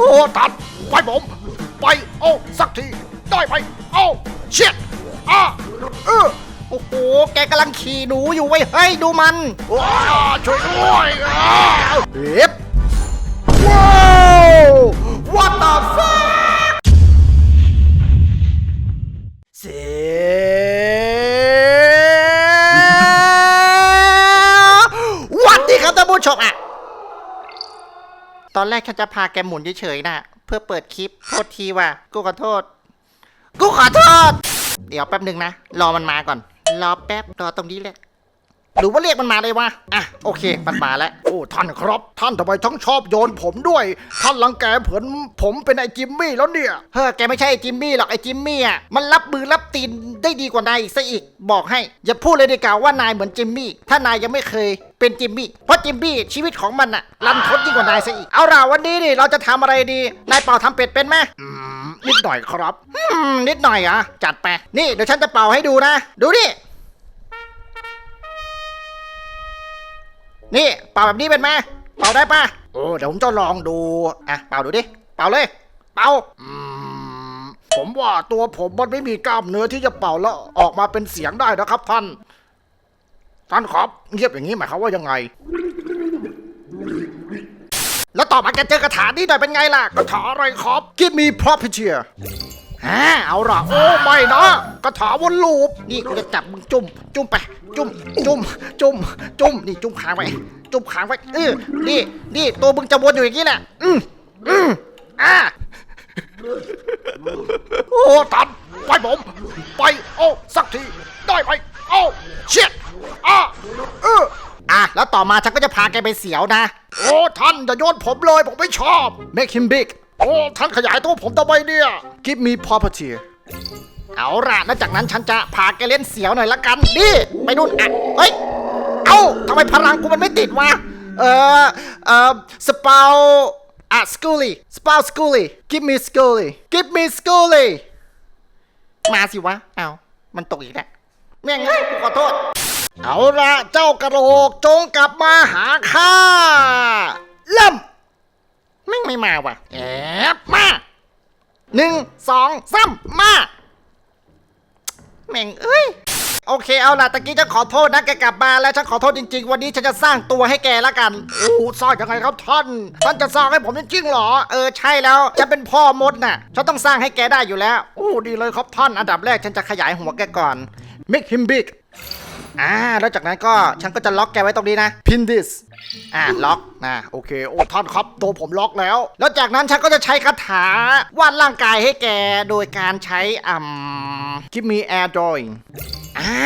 อ้ตัดไปผม ไปโอ้สักที ได้ไหมโอ้เช็ดอะเออโอ้โห แกกำลังขี่หนูอยู่ไว้ยเฮ้ยดูมันว้าช่วยด้วยอะเอ็บว้าว what the fuck เสวัดดีครับท่านผู้ชมอะ ตอนแรกฉันจะพาแกหมุนเฉยๆนะเพื่อเปิดคลิป โทษทีว่ะ กูขอโทษ กูขอโทษ เดี๋ยวแป๊บหนึ่งนะ รอมันมาก่อน รอแป๊บ รอตรงนี้แหละ หรือว่าเรียกมันมาเลยวะ อะ โอเค มันมาแล้ว โอ้ ท่านครับ ท่านทำไมทั้งชอบโยนผมด้วย ท่านรังแกเผินผมเป็นไอ้จิมมี่แล้วเนี่ย เฮ้อ แกไม่ใช่ไอ้จิมมี่หรอกไอ้จิมมี่อะ มันรับมือรับตีนได้ดีกว่านายอีกซะอีก บอกให้ อย่าพูดเลยดีกว่าว่านายเหมือนจิมมี่ ถ้านายยังไม่เคย เป็นจิมมี่เพราะจิมมี่ชีวิตของมันอะรันทดยิ่งกว่านายซะอีก เอาล่ะวันนี้นี่เราจะทำอะไรดี นายเป่าทำเป็ดเป็นไหมอืมนิดหน่อยครับอืมนิดหน่อยเหรอะจัดไป นี่เดี๋ยวฉันจะเป่าให้ดูนะ ดูนี่ นี่เป่าแบบนี้เป็นไหมเป่าได้ปะโอ้เดี๋ยวผมจะลองดู อะเป่าดูดิ เป่าเลย เป่าอืมผมว่าตัวผมมันไม่มีกล้ามเนื้อที่จะเป่าแล้วออกมาเป็นเสียงได้นะครับท่าน ท่านครับเงียบอย่างนี้หมายความว่ายังไง แล้วต่อมาแกเจอกระถานี่หน่อยเป็นไงล่ะกระถาอะไรครับ Give me property อ่าเอาล่ะโอ้ไม่นะกระถาวนลูปนี่กูจะจับมึงจุ่ม จุ่มไป จุ่ม จุ่ม จุ่ม จุ่ม นี่จุ่มค้างไว้ จุ่มค้างไว้เออนี่นี่ตัวมึงจะวนอยู่อย่างนี้แหละอืมอืมอ่าโอ้ ตัน ไปผม ไป โอ้ สักที ได้ไหม โอ้เช็ดอะเอออะแล้วต่อมาฉันก็จะพาแกไปเสียวนะ โอ้ท่านอย่าโยนผมเลยผมไม่ชอบ make him big โอ้ท่านขยายตัวผมทำไมเนี่ย Give me property เอาล่ะแล้วจากนั้นฉันจะพาแกเล่นเสียวหน่อยละกันนี่ไปนู่นอะเฮ้ยเอ้าทำไมพลังกูมันไม่ติดวะเออเออสเปาอะสกูลี่สเปาสกูลี่ give me สกูลี่ give me สกูลี่มาสิวะเอามันตกอีกแล้ว แม่งเอ้ยกูขอโทษ เอาละเจ้ากระโหลกจงกลับมาหาข้าเริ่มแม่งไม่มาว่ะ แอบมาหนึ่งสองสามมาแม่งเอ้ยโอเคเอาล่ะตะกี้ฉันขอโทษนะแกกลับมาแล้วฉันขอโทษจริง ๆ วันนี้ฉันจะสร้างตัวให้แกละกันโอ้สร้างยังไงครับท่านท่านจะสร้างให้ผมจริงๆเหรอ เออใช่แล้วฉันเป็นพ่อมดน่ะฉันต้องสร้างให้แกได้อยู่แล้วโอ้ดีเลยครับท่านอันดับแรกฉันจะขยายหัวแกก่อน make him big อ่าแล้วจากนั้นก็ฉันก็จะล็อกแกไว้ตรงนี้นะ pin this อ่าล็อกนะโอเคโอ้ท่านครับตัวผมล็อกแล้ว แล้วจากนั้นฉันก็จะใช้คาถาวาดร่างกายให้แกโดยการใช้อ่ำ Give me air drawing อ่า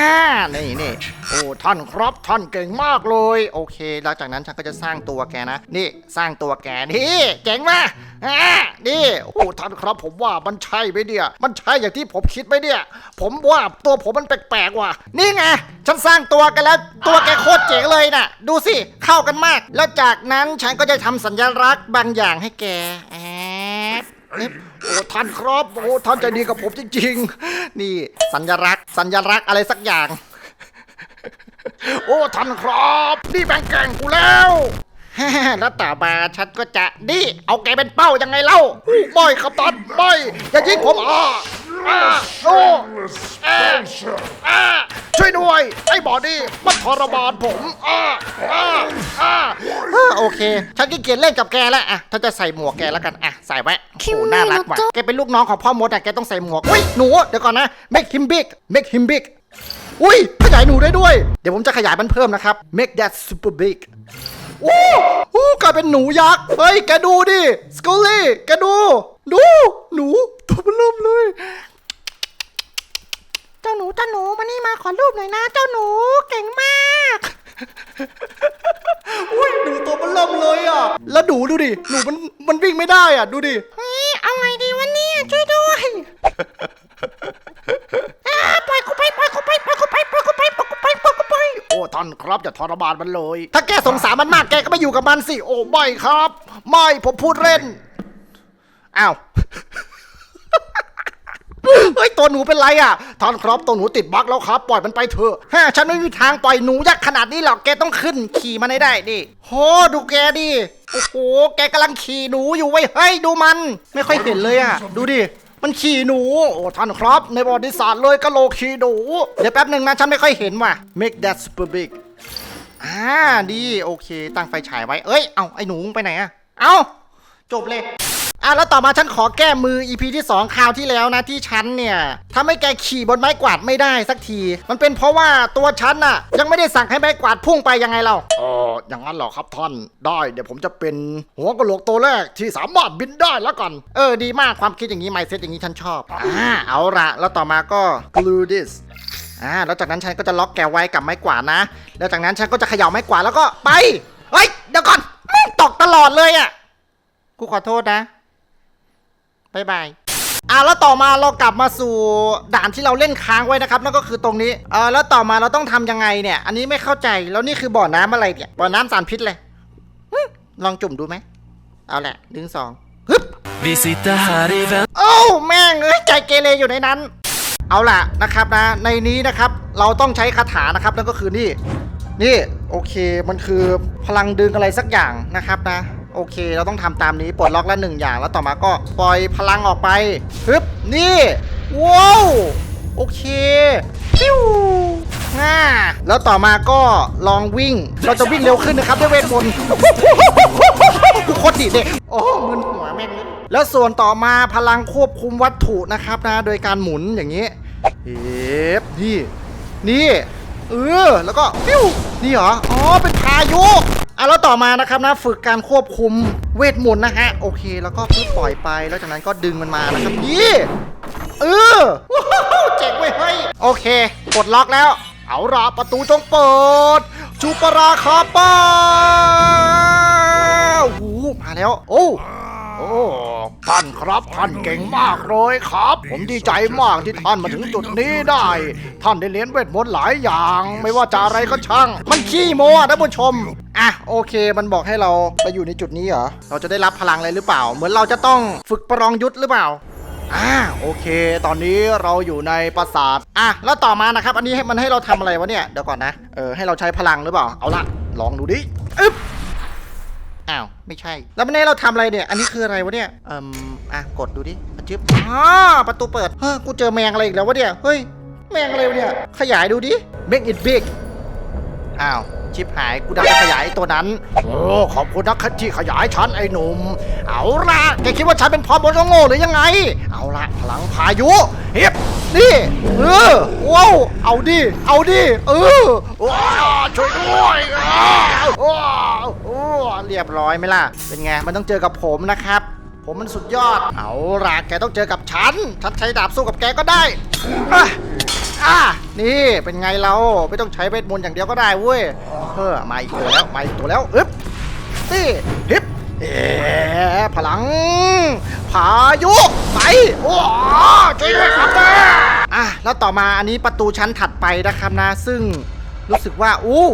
นี่นี่โอ้ท่านครับท่านเก่งมากเลย โอเคแล้วจากนั้นฉันก็จะสร้างตัวแกนะ นี่สร้างตัวแกนี่เจ๋งมากอ่านี่โอ้ท่านครับผมว่ามันใช่ไหมเนี่ยมันใช่อย่างที่ผมคิดไหมเนี่ย ผมว่าตัวผมมันแปลกๆว่ะนี่ไงฉันสร้างตัวกันแล้ว ตัวแกโคตรเจ๋งเลยน่ะ ดูสิเข้ากันมาก แล้วจากนั้นฉันก็จะทำสัญลักษณ์บางอย่างให้แกอ โอ้ท่านครับโอ้ท่านใจดีกับผมจริงๆ นี่สัญลักษณ์สัญลักษณ์อะไรสักอย่าง โอ้ท่านครับ นี่แบงแกงกูแล้วแล้วต่อมาฉันก็จะนี่ เอาแกเป็นเป้ายังไงเล่าไม่ครับตอนไม่อย่ายิงผมอะอะโอ้เอ ช่วยด้วย ไอ้บอดี้มันทรมานผมอ่าอ่าอ่าเออโอเค ฉันขี้เกียจเล่นกับแกแล้วอะฉันจะใส่หมวกแกแล้วกันอะใส่ไว้โอ้น่ารักว่ะแกเป็นลูกน้องของพ่อมดอะแกต้องใส่หมวกอุ้ยหนูเดี๋ยวก่อนนะ make him big make him big อุ้ยขยายหนูได้ด้วย เดี๋ยวผมจะขยายมันเพิ่มนะครับ make that super big โอ้โอ้กลายเป็นหนูยักษ์ เฮ้ย แกดูดิ สกอลลี่ แกดู ดู หนู ตัวมันเริ่มเลย เจ้าหนูเจ้าหนูมานี่มาขอรูปหน่อยนะ เจ้าหนูเก่งมาก อุ้ยหนูตัวมันเริ่มเลยอะ แล้วดูดูดิ หนูมันมันวิ่งไม่ได้อะ ดูดิ เฮ้ยเอาไงดีวะเนี่ยช่วยด้วยอ่าปล่อยกูไปปล่อยกูไปปล่อยกูไปปล่อยกูไปปล่อยกูไปปล่อยกูไปโอ้ท่านครับอย่าทรมานมันเลย ถ้าแกสงสารมันมากแกก็ไม่อยู่กับมันสิ โอ้ไม่ครับ ไม่ผมพูดเล่น อ้าวเฮ้ย ตัวหนูเป็นไรอะท่านครับตัวหนูติดบั๊กแล้วครับ ปล่อยมันไปเถอะฮะฉันไม่มีทางปล่อยหนูยักษ์ขนาดนี้หรอกแกต้องขึ้นขี่มันให้ได้ดิโหดูแกดิโอ้โหแกกำลังขี่หนูอยู่ไว้ยเฮ้ยดูมัน ไม่ค่อยเห็นเลยอะดูดิมันขี่หนู โอ้ท่านครับ ในประวัติศาสตร์เลยกะโหลกขี่หนู เดี๋ยวแป๊บหนึ่งนะฉันไม่ค่อยเห็นว่ะ make that super big อ่าดี โอเค ตั้งไฟฉายไว้ เอ้ย เอาไอ้หนูไปไหนอะเอาจบเลย อะแล้วต่อมาฉันขอแก้มือ EP ที่ 2 คราวที่แล้วนะที่ฉันเนี่ยทำให้แกขี่บนไม้กวาดไม่ได้สักที มันเป็นเพราะว่าตัวฉันน่ะ ยังไม่ได้สั่งให้ไม้กวาดพุ่งไปยังไงเราเอออย่างนั้นเหรอครับท่านได้เดี๋ยวผมจะเป็นหัวกะโหลกตัวแรกที่สามารถบินได้แล้วกันเออดีมากความคิดอย่างนี้ mindset อย่างนี้ฉันชอบอ่าเอาละแล้วต่อมาก็ glue this อ่าแล้วจากนั้นฉันก็จะล็อกแกไว้กับไม้กวาดนะ แล้วจากนั้นฉันก็จะเขย่าไม้กวาดแล้วก็ไปเฮ้ยเดี๋ยวก่อนแม่งตกตลอดเลยอะ่ะกูขอโทษนะ บายบายอ่าแล้วต่อมาเรากลับมาสู่ด่านที่เราเล่นค้างไว้นะครับนั่นก็คือตรงนี้เออแล้วต่อมาเราต้องทำยังไงเนี่ย อันนี้ไม่เข้าใจแล้วนี่คือบ่อน้ำอะไรเนี่ยบ่อน้ำสารพิษเลยลองจุ่มดูไหมเอาแหละหนึ่งสองฮึบ Visita Harivan โอ้แม่งเอ้ยใจเกเรอยู่ในนั้น เอาล่ะนะครับนะในนี้นะครับเราต้องใช้คาถานะครับนั่นก็คือนี่ นี่โอเคมันคือพลังดึงอะไรสักอย่างนะครับนะ โอเค เราต้องทำตามนี้ปลดล็อกละหนึ่งอย่างแล้วต่อมาก็ปล่อยพลังออกไปฮึบนี่ว้าวโอเคฟิวง่าแล้วต่อมาก็ลองวิ่ง เราจะวิ่งเร็วขึ้นนะครับด้วยเวทมนต์โคตรดีเด็กโอ้มึนหัวแม่งเลยแล้วส่วนต่อมาพลังควบคุมวัตถุนะครับนะ โดยการหมุนอย่างนี้เฮ้บนี่ นี่เออแล้วก็ฟิวนี่เหรออ๋อเป็นพายุ อะแล้วต่อมานะครับนะฝึกการควบคุมเวทมนต์นะฮะโอเค แล้วก็ปึ๊บปล่อยไปแล้วจากนั้นก็ดึงมันมานะครับนี่เออเจ๋งเว้ยเฮ้ยโอเคกดล็อกแล้ว เอาละประตูจงเปิดจูปราคาป้าโอ้มาแล้ว โอ้โอ้ท่านครับท่านเก่งมากเลยครับ ผมดีใจมากที่ท่านมาถึงจุดนี้ได้ ท่านได้เรียนเวทมนต์หลายอย่าง ไม่ว่าจะอะไรก็ช่าง มันขี้โม้อะท่านผู้ชม อะโอเค มันบอกให้เราไปอยู่ในจุดนี้เหรอ เราจะได้รับพลังอะไรหรือเปล่า เหมือนเราจะต้องฝึกประลองยุทธหรือเปล่าอ่าโอเค ตอนนี้เราอยู่ในปราสาทอะแล้วต่อมานะครับ อันนี้ให้มันให้เราทำอะไรวะเนี่ยเดี๋ยวก่อนนะเออให้เราใช้พลังหรือเปล่าเอาละลองดูดิอึ๊บอ้าวไม่ใช่ แล้วมันให้เราทำอะไรเนี่ย อันนี้คืออะไรวะเนี่ยเอ่มอะกดดูดิอะจึ๊บอ๋อประตูเปิดเฮ้ยกูเจอแมงอะไรอีกแล้ววะเนี่ยเฮ้ยแมงอะไรวะเนี่ยขยายดูดิ make it big อ้าว ชิปหายกูดันไปขยายไอ้ตัวนั้น โอ้ขอบคุณนะที่ขยายฉันไอ้หนุ่ม เอาละแกคิดว่าฉันเป็นพอมดโง่หรือยังไง เอาละพลังพายุเฮ็บนี่เออว้าวเอาดิเอาดิเออว้าวช่วยด้วยอ้าวว้าวเรียบร้อยไหมล่ะ เป็นไงมันต้องเจอกับผมนะครับ ผมมันสุดยอด เอาละแกต้องเจอกับฉันฉันใช้ดาบสู้กับแกก็ได้ อะนี่เป็นไงเราไม่ต้องใช้เวทมนต์อย่างเดียวก็ได้เว้ยเออมาอีกตัวแล้วมาอีกตัวแล้วอึ๊บนี่ฮิปเอ๊ะพลัง พายุไปว้าวช่วยด้วยครับแม่อะแล้วต่อมาอันนี้ประตูชั้นถัดไปนะครับนะ ซึ่งรู้สึกว่าอู้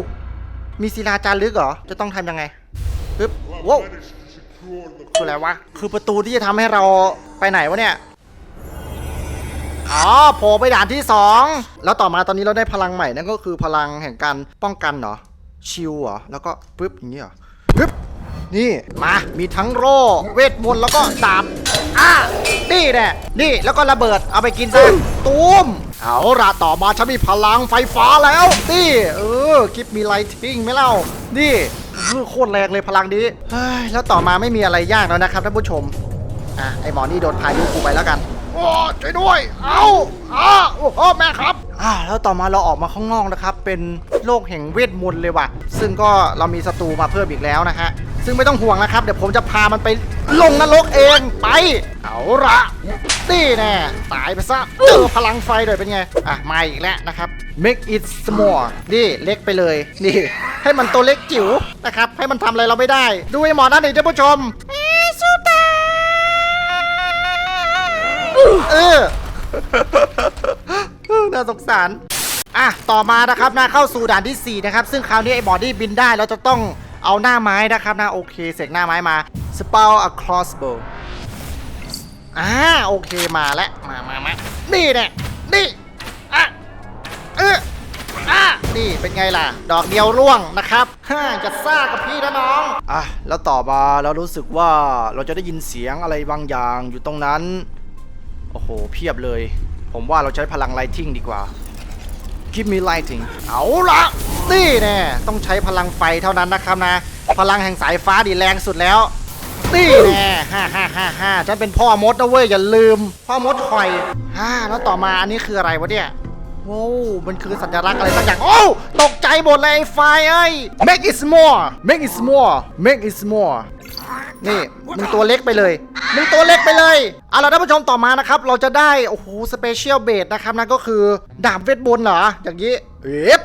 มีศิลาจารึกเหรอ จะต้องทำยังไงปึ๊บว้าวคืออะไรวะ คือประตูที่จะทำให้เราไปไหนวะเนี่ย อ๋อโผล่ไปด่านที่สองแล้วต่อมาตอนนี้เราได้พลังใหม่นั่นก็คือพลังแห่งการป้องกันเหรอ ชิลเหรอ แล้วก็ปึ๊บอย่างนี้เหรอปึ๊บนี่มามีทั้งโร่เวทมนต์แล้วก็ดาบอะนี่แน่นี่แล้วก็ระเบิดเอาไปกินซะตูมเอาละต่อมาฉันมีพลังไฟฟ้าแล้วนี่เออคลิปมีไลทิ้งไหมเล่านี่เออโคตรแรงเลยพลังนี้เฮ้ยแล้วต่อมาไม่มีอะไรยากแล้วนะครับท่านผู้ชมอะไอหมอนี่โดนพายุกูไปแล้วกัน โอ้ช่วยด้วย เอาอ้าโอ้โหแม่ครับ อ่าแล้วต่อมาเราออกมาข้างนอกนะครับ เป็นโลกแห่งเวทมนต์เลยว่ะ ซึ่งก็เรามีศัตรูมาเพิ่มอีกแล้วนะฮะ ซึ่งไม่ต้องห่วงนะครับ เดี๋ยวผมจะพามันไปลงนรกเองไป เอาละนี่แน่ตายไปซะ เจอพลังไฟด้วยเป็นไง อะ มาอีกแล้วนะครับ make it small นี่เล็กไปเลย นี่ ให้มันตัวเล็กจิ๋วนะครับ ให้มันทำอะไรเราไม่ได้ ดูไอ้หมอนั่นดิท่านผู้ชม เออ น่าสงสาร อะ ต่อมานะครับนะเข้าสู่ด่านที่ 4 นะครับ ซึ่งคราวนี้ไอ้บอดี้บินได้เราจะต้องเอาหน้าไม้นะครับนะโอเค เสกหน้าไม้มา spell a crossbow อ่าโอเคมาแล้วมามามานี่แน่นี่อะเอออะนี่เป็นไงล่ะ ดอกเดียวร่วงนะครับฮ่าจะซ่ากับพี่นะน้อง อะแล้วต่อมาเรารู้สึกว่าเราจะได้ยินเสียงอะไรบางอย่างอยู่ตรงนั้น โอ้โห เพียบเลย ผมว่าเราใช้พลังไลทิงดีกว่า Give me lighting เอาละนี่แน่ต้องใช้พลังไฟเท่านั้นนะครับนะ พลังแห่งสายฟ้าดีแรงสุดแล้วนี่แน่ฮ่าฮ่าฮ่าฮ่าฉันเป็นพ่อมดนะเว้ย อย่าลืม พ่อมดคอยฮ่าแล้วต่อมาอันนี้คืออะไรวะเนี่ยโว้มันคือสัญลักษณ์อะไรสักอย่าง โอ้ตกใจหมดเลยไอ้ไอ้ make it small make it small make it small นี่มึงตัวเล็กไปเลยมึงตัวเล็กไปเลยเอาล่ะท่านผู้ชมต่อมานะครับ เราจะได้ โอ้โหสเปเชียลเบสนะครับนั่นก็คือดาบเวทบนเหรอ อย่างนี้เอ๊ะ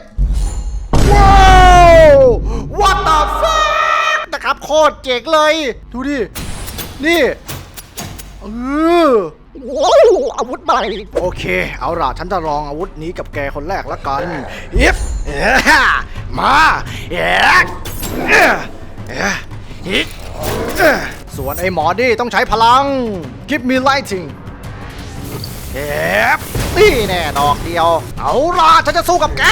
ว้าว what the fuck นะครับโคตรเจ๋งเลย ดูดิ นี่เออว้าวอาวุธใหม่โอเค เอาล่ะฉันจะลองอาวุธนี้กับแกคนแรกละกันเอ้อมาเอ๊ะเอ๊ะเอ๊ะ ส่วนไอ้หมอนี่ต้องใช้พลัง Give me lighting เอ๊ะนี่แน่ดอกเดียว เอาล่ะฉันจะสู้กับแก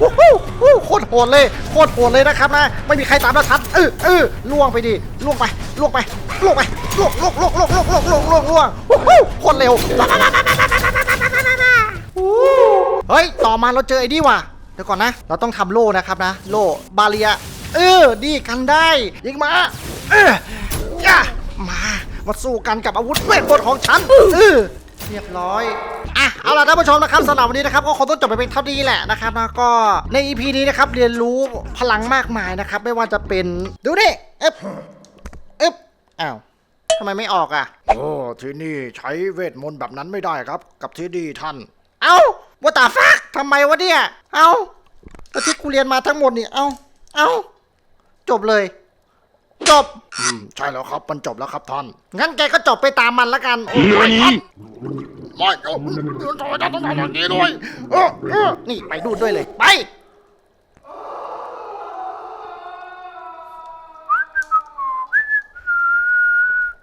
วู้ฮู้โคตรโหดเลยโคตรโหดเลยนะครับนะไม่มีใครตามเราทันเออเออล่วงไปดิล่วงไปล่วงไปล่วงไปล่วงล่วงล่วงล่วงล่วงล่วงล่วงล่วงล่วงวู้ฮู้โคตรเร็วเฮ้ยต่อมาเราเจอไอ้นี่ว่ะเดี๋ยวก่อนนะ เราต้องทำโล่นะครับนะ โล่บาเรีย เออ ดีกันได้ ยิงมา เออย่ามา มาสู้กันกับอาวุธเวทมนต์ของฉัน เออ เรียบร้อยอะเอาล่ะท่านผู้ชมนะครับสำหรับวันนี้นะครับก็คงต้องจบไปเป็นเท่านี้แหละนะครับแล้วก็ใน EP นี้นะครับเรียนรู้พลังมากมายนะครับ ไม่ว่าจะเป็นดูดิเอ๊บเอ๊บอ้าวทำไมไม่ออกอะ โอ้ที่นี่ใช้เวทมนต์แบบนั้นไม่ได้ครับ กับที่ดีท่าน เอ้าว่าตาฟักทำไมวะเนี่ย เอ้าก็ที่กูเรียนมาทั้งหมดนี่ เอ้า เอ้า จบเลย จบ อืมใช่แล้วครับ มันจบแล้วครับท่าน งั้นแกก็จบไปตามมันละกันโอ้ยไม่เอาทำไมท่านต้องทำอย่างนี้ด้วยเออเออนี่ไปดูดด้วยเลย ไป